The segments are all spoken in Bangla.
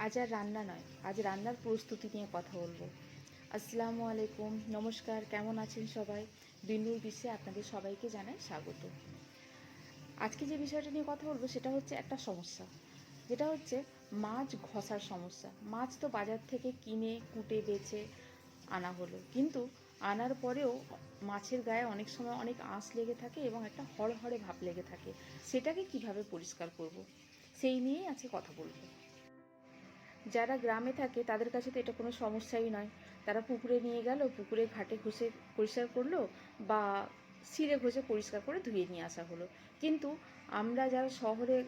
আজ আর রান্না নয়, আজ রান্নার প্রস্তুতি নিয়ে কথা বলব। আসসালামু আলাইকুম, নমস্কার, কেমন আছেন সবাই? বিন্দুর বিশ্বে আপনাদের সবাইকে জানাই স্বাগত। আজকে যে বিষয়টা নিয়ে কথা বলব সেটা হচ্ছে একটা সমস্যা। যেটা হচ্ছে মাছ ঘষার সমস্যা। মাছ তো বাজার থেকে কিনে, কুটে বেছে আনা হলো। কিন্তু আনার পরেও মাছের গায়ে অনেক সময় অনেক আঁশ লেগে থাকে এবং একটা হড়হড়ে ভাব লেগে থাকে। সেটাকে কীভাবে পরিষ্কার করব? সেই নিয়েই আজকে কথা বলব। যারা গ্রামে থাকে, তাদের কাছে তো এটা কোনো সমস্যাই নয়। তারা পুকুরে নিয়ে গেল, পুকুরে ঘাটে ঘষে পরিষ্কার করল বা সিরে ঘষে পরিষ্কার করে ধুয়ে নিয়ে আসা হলো। কিন্তু আমরা যারা শহরে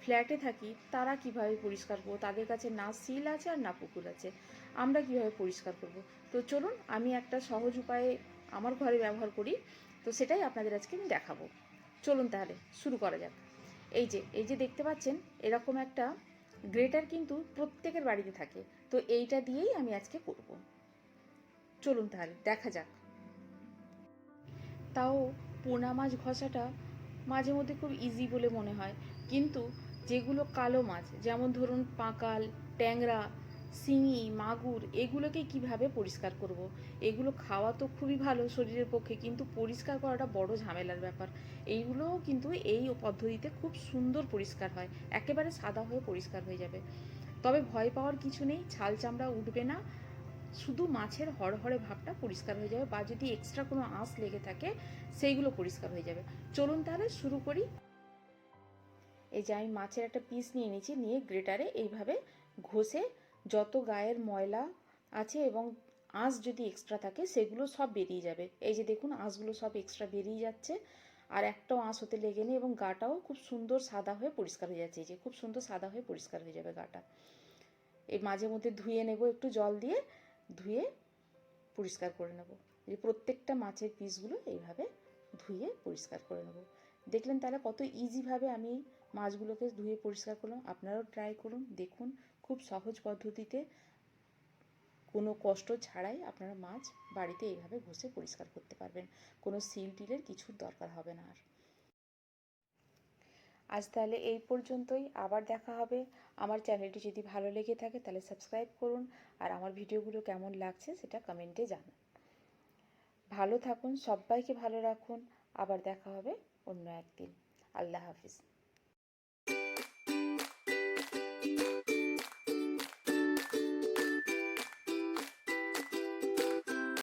ফ্ল্যাটে থাকি, তারা কীভাবে পরিষ্কার করব? তাদের কাছে না সিল আছে আর না পুকুর আছে। আমরা কীভাবে পরিষ্কার করব? তো চলুন, আমি একটা সহজ উপায়ে আমার ঘরে ব্যবহার করি। তো সেটাই আপনাদের আজকে আমি দেখাবো। চলুন তাহলে, শুরু করা যাক। এই যে এই যে দেখতে পাচ্ছেন, এরকম একটা গ্রেটার কিন্তু প্রত্যেকের বাড়িতে থাকে। তো এইটা দিয়েই আমি আজকে করব। চলুন তাহলে, দেখা যাক। তাও পোনা মাছ ঘষাটা মাঝে মধ্যে খুব ইজি বলে মনে হয়। কিন্তু যেগুলো কালো মাছ, যেমন ধরুন পাঁকাল, ট্যাংরা শিঙি, মাগুর এগুলোকে কীভাবে পরিষ্কার করব। এগুলো খাওয়া তো খুবই ভালো শরীরের পক্ষে, কিন্তু পরিষ্কার করাটা বড় ঝামেলার ব্যাপার। এইগুলোও কিন্তু এই পদ্ধতিতে খুব সুন্দর পরিষ্কার হয়, একেবারে সাদা হয়ে পরিষ্কার হয়ে যাবে। তবে ভয় পাওয়ার কিছু নেই, ছাল চামড়া উঠবে না, শুধু মাছের হড়হড়ে ভাবটা পরিষ্কার হয়ে যাবে বা যদি এক্সট্রা কোনো আঁশ লেগে থাকে, সেইগুলো পরিষ্কার হয়ে যাবে। চলুন তাহলে শুরু করি। এই যে আমি মাছের একটা পিস নিয়ে নিয়েছি নিয়ে গ্রেটারে এইভাবে ঘষে যত গায়ের ময়লা আছে এবং আঁশ যদি এক্সট্রা থাকে, সেগুলো সব বেরিয়ে যাবে। এই যে দেখুন, আঁশগুলো সব এক্সট্রা বেরিয়ে যাচ্ছে। আর একটাও আঁশ হতে লেগে নেই এবং গাটাও খুব সুন্দর সাদা হয়ে পরিষ্কার হয়ে যাচ্ছে। এই যে খুব সুন্দর সাদা হয়ে পরিষ্কার হয়ে যাবে গাটা। এই মাঝে মধ্যে ধুয়ে নেব একটু জল দিয়ে, ধুয়ে পরিষ্কার করে নেব। এই প্রত্যেকটা মাছের পিসগুলো এইভাবে ধুয়ে পরিষ্কার করে নেব। দেখলেন তাহলে কত ইজিভাবে আমি মাছগুলোকে ধুয়ে পরিষ্কার করলাম। আপনারাও ট্রাই করুন, দেখুন। খুব সহজ পদ্ধতিতে কোনো কষ্ট ছাড়াই আপনারা মাছ বাড়িতে এইভাবে ঘষে পরিষ্কার করতে পারবেন। কোনো সিল টিলের কিছুর দরকার হবে না আর। আজ তাহলে এই পর্যন্তই। আবার দেখা হবে। আমার চ্যানেলটি যদি ভালো লেগে থাকে তাহলে সাবস্ক্রাইব করুন আর আমার ভিডিওগুলো কেমন লাগছে সেটা কমেন্টে জানান। ভালো থাকুন, সবাইকে ভালো রাখুন। আবার দেখা হবে অন্য একদিন। আল্লাহ হাফিজ।